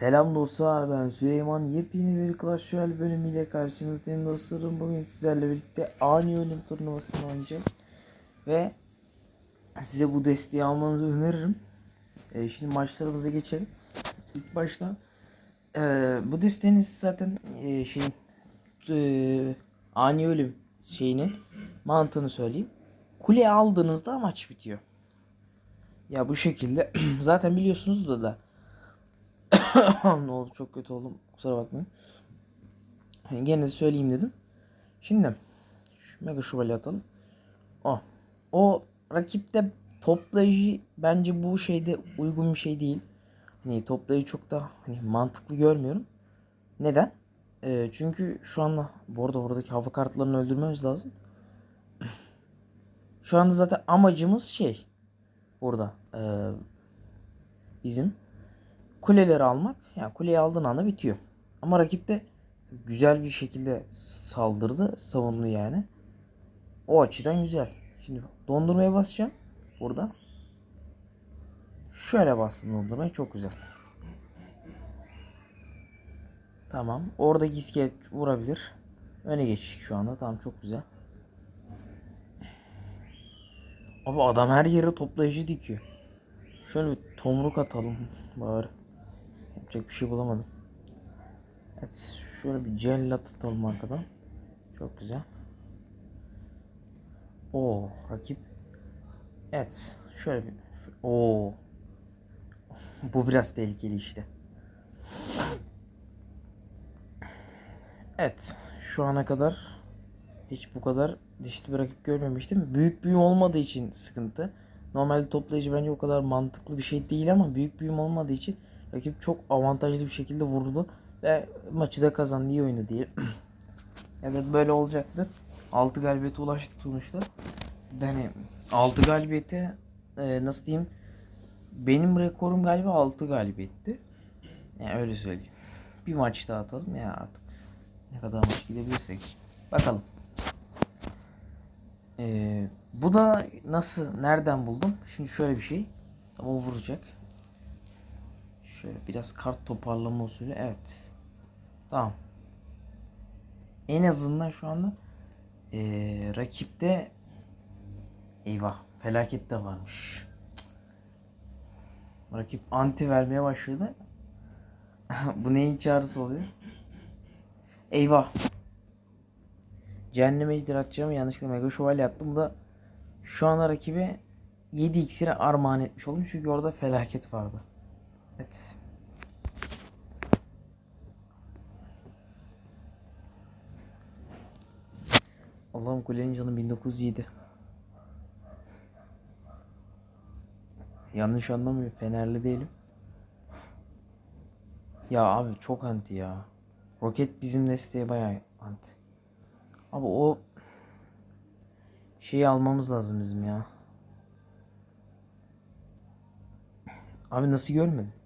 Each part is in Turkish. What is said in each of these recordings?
Selam dostlar ben Süleyman. Yepyeni bir Clash Royale bölümüyle karşınızdayım dostlarım. Bugün sizlerle birlikte ani ölüm turnuvasını oynayacağız. Ve size bu desteği almanızı öneririm. Ee, şimdi maçlarımıza geçelim. İlk başta ee, bu desteğiniz zaten ee, şeyin ee, ani ölüm şeyinin mantığını söyleyeyim. Kule aldığınızda maç bitiyor. Ya bu şekilde zaten biliyorsunuz da da ne oldu çok kötü oldum kusura bakmayın. Yani gene de söyleyeyim dedim. Şimdi şu mega şövalye atalım. O. O rakipte toplayıcı bence bu şeyde uygun bir şey değil. Hani toplayıcı çok da hani mantıklı görmüyorum. Neden? Ee, çünkü şu anda bu arada oradaki hava kartlarını öldürmemiz lazım. Şu anda zaten amacımız şey burada ee, bizim kuleleri almak. Yani kuleyi aldığın anda bitiyor. Ama rakip de güzel bir şekilde saldırdı, savundu yani. O açıdan güzel. Şimdi dondurmaya basacağım burada. Şöyle bastım dondurmaya çok güzel. Tamam. Orada iskelet vurabilir. Öne geçtik şu anda. Tamam çok güzel. Abi adam her yere toplayıcı dikiyor. Şöyle bir tomruk atalım bari. Yapacak bir şey bulamadım. Evet şöyle bir cellat atalım arkadan. Çok güzel. O rakip. Evet şöyle bir. O. Bu biraz tehlikeli işte. Evet şu ana kadar hiç bu kadar dişli bir rakip görmemiştim. Büyük büyüm olmadığı için sıkıntı. Normalde toplayıcı bence o kadar mantıklı bir şey değil ama büyük büyüm olmadığı için rakip çok avantajlı bir şekilde vurdu ve maçı da kazandı iyi oynadı diye. ya da böyle olacaktı. 6 galibiyete ulaştık sonuçta. Yani 6 galibiyete e, nasıl diyeyim benim rekorum galiba 6 galibiyetti. Yani öyle söyleyeyim. Bir maç daha atalım ya artık. Ne kadar maç gidebilirsek. Bakalım. Ee, bu da nasıl, nereden buldum? Şimdi şöyle bir şey. Ama vuracak. Şöyle biraz kart toparlama usulü. Evet. Tamam. En azından şu anda ee, rakipte eyvah felaket de varmış. Rakip anti vermeye başladı. bu neyin çağrısı oluyor? Eyvah. Cehenneme ejder atacağım yanlışlıkla mega şövalye attım. Bu da şu anda rakibe 7 iksiri armağan etmiş oldum. Çünkü orada felaket vardı. Evet. Allah'ım kulenin canı 1907. Yanlış anlamıyor. Fenerli değilim. Ya abi çok anti ya. Roket bizim desteğe bayağı anti. Abi o şeyi almamız lazım bizim ya. Abi nasıl görmedin?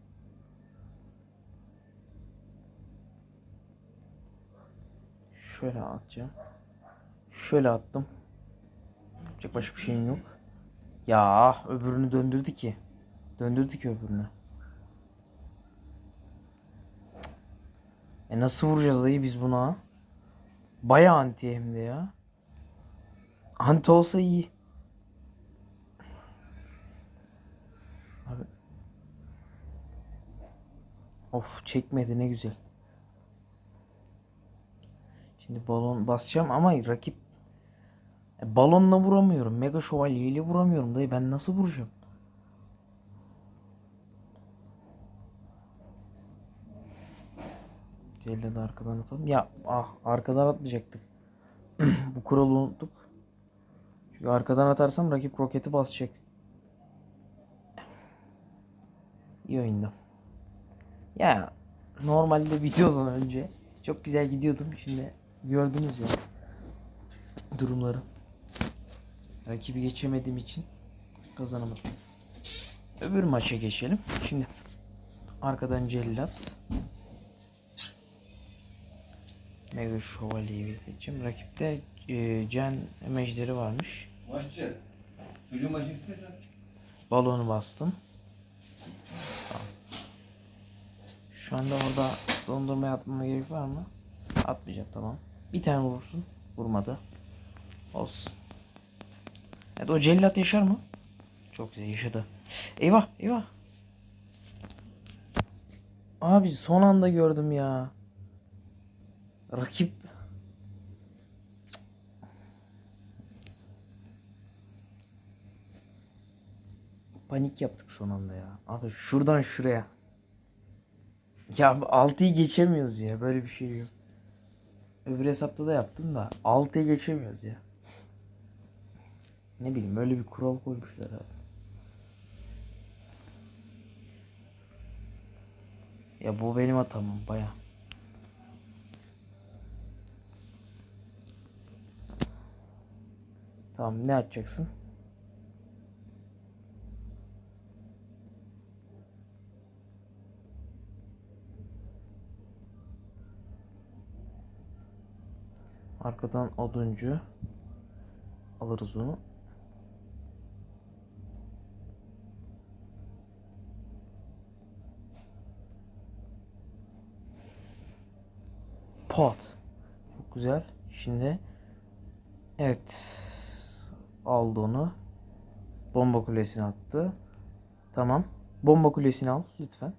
Şöyle atacağım. Şöyle attım. Yapacak başka bir şeyim yok. Ya öbürünü döndürdü ki. Döndürdü ki öbürünü. E nasıl vuracağız dayı biz buna? Baya anti hem de ya. Anti olsa iyi. Abi. Of çekmedi ne güzel. Şimdi balon basacağım ama rakip e, balonla vuramıyorum. Mega şövalyeyle vuramıyorum dayı ben nasıl vuracağım? Diğerleri de arkadan atalım. Ya ah arkadan atmayacaktık. Bu kuralı unuttuk. Çünkü arkadan atarsam rakip roketi basacak. İyi oyunda. Ya normalde videodan önce çok güzel gidiyordum. Şimdi gördünüz ya durumları. Rakibi geçemediğim için kazanamadım. Öbür maça geçelim. Şimdi arkadan cellat. Mega Şövalye'yi bekleteceğim. Rakipte e, Can Mejderi varmış. Maççı. Çocuğun maçı Balonu bastım. Tamam. Şu anda orada dondurma atmama gerek var mı? Atmayacak tamam. Bir tane vurursun. Vurmadı. Olsun. Evet o cellat yaşar mı? Çok güzel yaşadı. Eyvah eyvah. Abi son anda gördüm ya. Rakip Panik yaptık son anda ya. Abi şuradan şuraya. Ya 6'yı geçemiyoruz ya. Böyle bir şey yok. Öbür hesapta da yaptım da 6'yı geçemiyoruz ya. Ne bileyim öyle bir kural koymuşlar abi. Ya bu benim hatam baya. Tamam ne açacaksın? Arkadan oduncu alırız onu. Pot. Çok güzel. Şimdi evet aldı onu. Bomba kulesine attı. Tamam. Bomba kulesini al lütfen.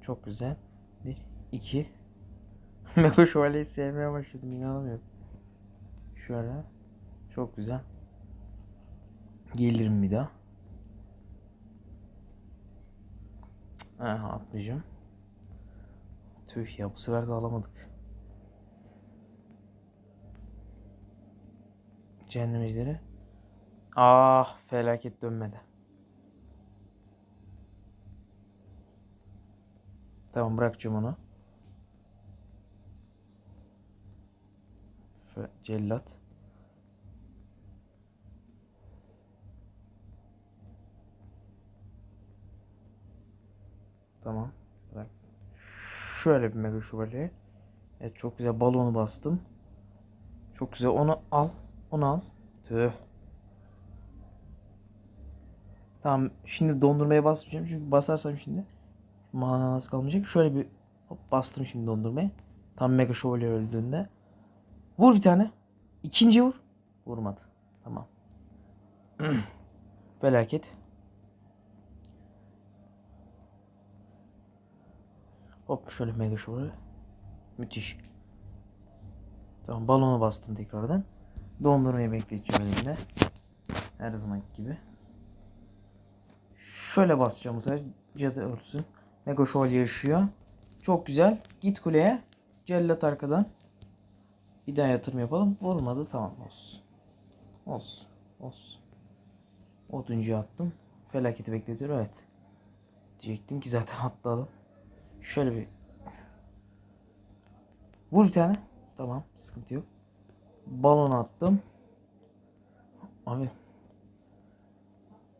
Çok güzel. Bir, iki. Mego Şövalye'yi sevmeye başladım inanamıyorum. Şöyle. Çok güzel. Gelirim bir daha. Aha atmayacağım. Tüh ya bu sefer de alamadık. Cehennem ejderi. Ah felaket dönmedi. Tamam bırakacağım onu. Fe- Cellat. Tamam. Bırak. Şöyle bir mega şövalye. Evet çok güzel balonu bastım. Çok güzel onu al. Onu al. Tüh. Tamam şimdi dondurmaya basmayacağım çünkü basarsam şimdi mana nasıl kalmayacak. Şöyle bir hop bastım şimdi dondurmaya. Tam mega şövalye öldüğünde. Vur bir tane. İkinci vur. Vurmadı. Tamam. Felaket. Hop şöyle mega şövalye. Müthiş. Tamam balonu bastım tekrardan. Dondurmayı bekleteceğim elimde. Her zaman gibi. Şöyle basacağım bu sefer. Cadı ölsün. Mega şövalye yaşıyor. Çok güzel. Git kuleye. Cellat arkadan. Bir daha yatırım yapalım. Vurmadı. Tamam olsun. Olsun. Olsun. Oduncuyu attım. Felaketi bekletiyorum. Evet. Diyecektim ki zaten atladım. Şöyle bir Vur bir tane. Tamam. Sıkıntı yok. Balon attım. Abi.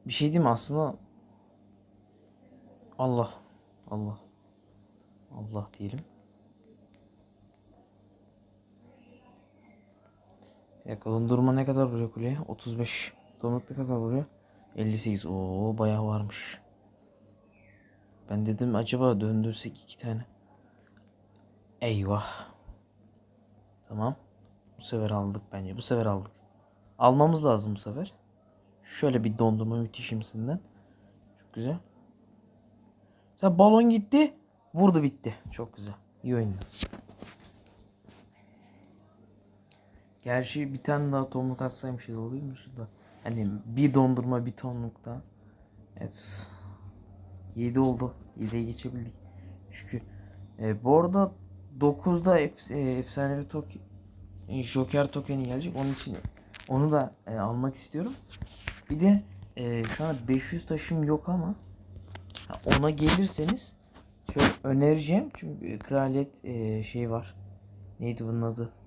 Bir şey diyeyim mi aslında? Allah. Allah. Allah diyelim. Ya dondurma ne kadar vuruyor kuleye? 35. Donut ne kadar vuruyor? 58. Oo bayağı varmış. Ben dedim acaba döndürsek iki tane. Eyvah. Tamam. Bu sefer aldık bence. Bu sefer aldık. Almamız lazım bu sefer. Şöyle bir dondurma müthişimsinden. Çok güzel. Sen balon gitti. Vurdu bitti. Çok güzel. İyi oyun. Gerçi bir tane daha tonluk atsaymışız oluyor mu şurada? Hani bir dondurma bir tonlukta. Evet. 7 oldu. 7'ye geçebildik. Çünkü e, bu arada 9'da ef, e, efsanevi token Joker tokeni gelecek. Onun için onu da e, almak istiyorum. Bir de e, şu an 500 taşım yok ama ona gelirseniz şöyle önereceğim. Çünkü kraliyet e, şey var. Neydi bunun adı?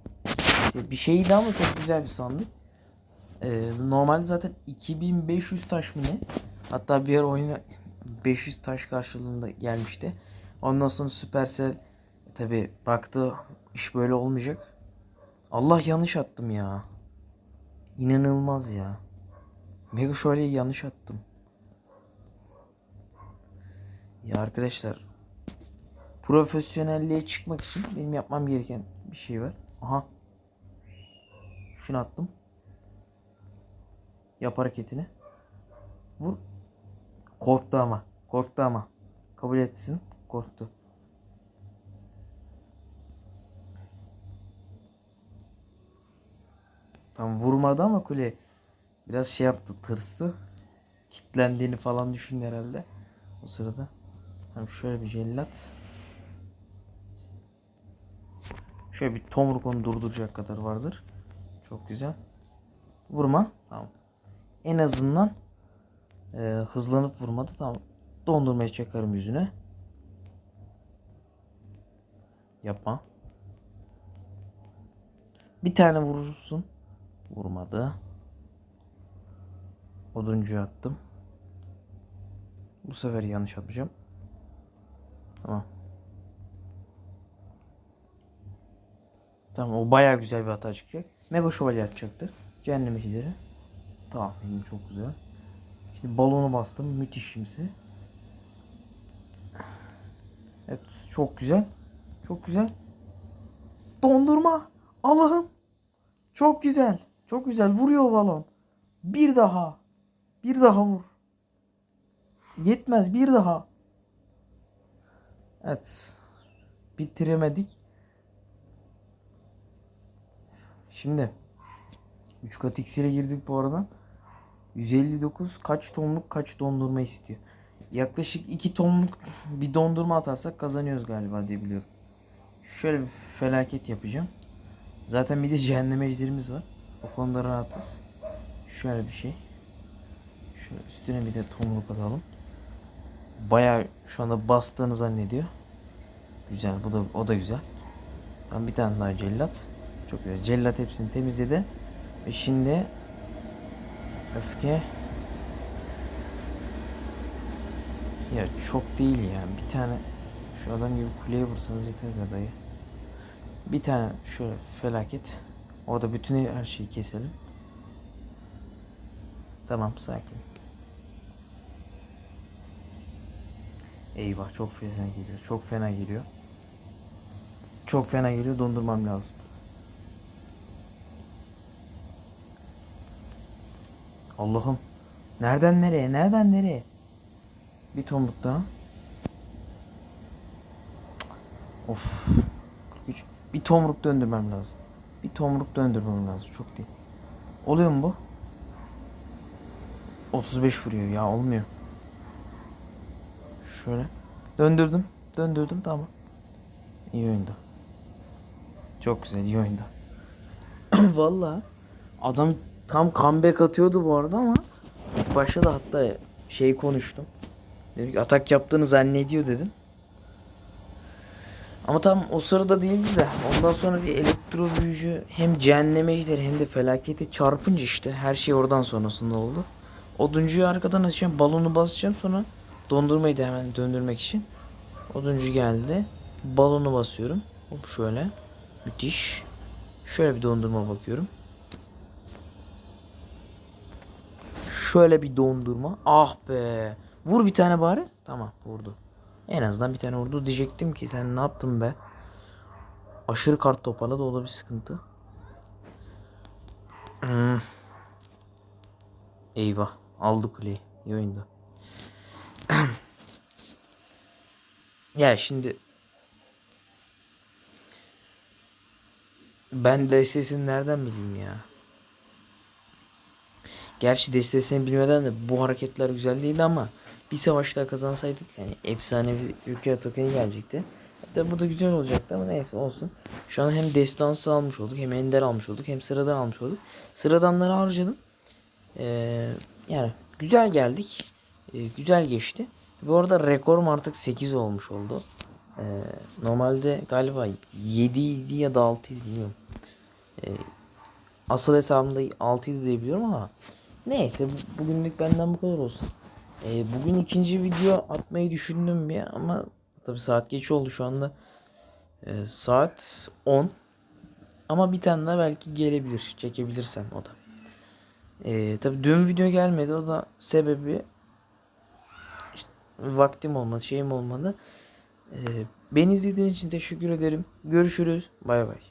Bir şeydi ama çok güzel bir sandık. E, normalde zaten 2500 taş mı ne? Hatta bir ara oyuna 500 taş karşılığında gelmişti. Ondan sonra Supercell tabi baktı iş böyle olmayacak. Allah yanlış attım ya. İnanılmaz ya. Mega Şövalye'yi yanlış attım. Ya arkadaşlar profesyonelliğe çıkmak için benim yapmam gereken bir şey var. Aha. Şunu attım. Yap hareketini. Vur. Korktu ama. Korktu ama. Kabul etsin. Korktu. Tam vurmadı ama kule biraz şey yaptı, tırstı. Kitlendiğini falan düşündü herhalde. O sırada. Tam şöyle bir cellat. Şöyle bir tomruk onu durduracak kadar vardır. Çok güzel. Vurma. Tamam. En azından e, hızlanıp vurmadı. Tamam. Dondurmaya çakarım yüzüne. Yapma. Bir tane vurursun. Vurmadı. Oduncuyu attım. Bu sefer yanlış yapacağım. Tamam. Tamam o bayağı güzel bir hata çıkacak. Mega şövalye atacaktır. Cehennem ejderi. Tamam benim çok güzel. Şimdi balonu bastım. Müthiş şimsi. Evet çok güzel. Çok güzel. Dondurma. Allah'ım. Çok güzel. Çok güzel. Vuruyor balon. Bir daha. Bir daha vur. Yetmez. Bir daha. Evet. Bitiremedik. Şimdi 3 kat iksire girdik bu arada. 159 kaç tonluk kaç dondurma istiyor. Yaklaşık 2 tonluk bir dondurma atarsak kazanıyoruz galiba diye biliyorum. Şöyle bir felaket yapacağım. Zaten bir de cehennem ejderimiz var. O konuda rahatız. Şöyle bir şey. Şöyle üstüne bir de tomruk atalım. Bayağı şu anda bastığını zannediyor. Güzel bu da o da güzel. Tam bir tane daha cellat. Çok güzel. Cellat hepsini temizledi. Ve şimdi öfke ya çok değil ya. Bir tane şu adam gibi kuleye vursanız yeter be dayı. Bir tane şöyle felaket. Orada bütün her şeyi keselim. Tamam sakin. Eyvah çok fena geliyor. Çok fena geliyor. Çok fena geliyor. Dondurmam lazım. Allah'ım. Nereden nereye? Nereden nereye? Bir tomruk daha. Of. 43. Bir tomruk döndürmem lazım. Bir tomruk döndürmem lazım. Çok değil. Oluyor mu bu? 35 vuruyor ya olmuyor. Şöyle. Döndürdüm. Döndürdüm tamam. İyi oyunda. Çok güzel iyi oyunda. Vallahi adam tam comeback atıyordu bu arada ama ilk başta da hatta şey konuştum. Dedik atak yaptığını zannediyor dedim. Ama tam o sırada değildi de ondan sonra bir elektro büyücü hem cehenneme ejderi hem de felaketi çarpınca işte her şey oradan sonrasında oldu. Oduncuyu arkadan açacağım balonu basacağım sonra dondurmayı da hemen döndürmek için. Oduncu geldi. Balonu basıyorum. Hop şöyle. Müthiş. Şöyle bir dondurma bakıyorum. Şöyle bir dondurma. Ah be. Vur bir tane bari. Tamam vurdu. En azından bir tane vurdu diyecektim ki sen ne yaptın be? Aşırı kart toparladı o da bir sıkıntı. Hmm. Eyvah. Aldı kuleyi. İyi oyunda. ya şimdi ben destesini nereden bileyim ya? Gerçi destesini bilmeden de bu hareketler güzel değildi ama bir savaş daha kazansaydık yani efsanevi ülke tokeni gelecekti. Hatta bu da güzel olacaktı ama neyse olsun. Şu an hem destansı almış olduk hem ender almış olduk hem sıradan almış olduk. Sıradanları harcadım. Ee, yani güzel geldik. Ee, güzel geçti. Bu arada rekorum artık 8 olmuş oldu. Ee, normalde galiba 7 idi ya da 6 idi bilmiyorum. Ee, asıl hesabımda 6 idi diye biliyorum ama neyse bu- bugünlük benden bu kadar olsun. Ee, bugün ikinci video atmayı düşündüm bir ama tabi saat geç oldu şu anda. Ee, saat 10. Ama bir tane daha belki gelebilir. Çekebilirsem o da. Ee, tabi dün video gelmedi. O da sebebi işte vaktim olmadı, şeyim olmadı. Ee, beni izlediğiniz için teşekkür ederim. Görüşürüz. Bay bay.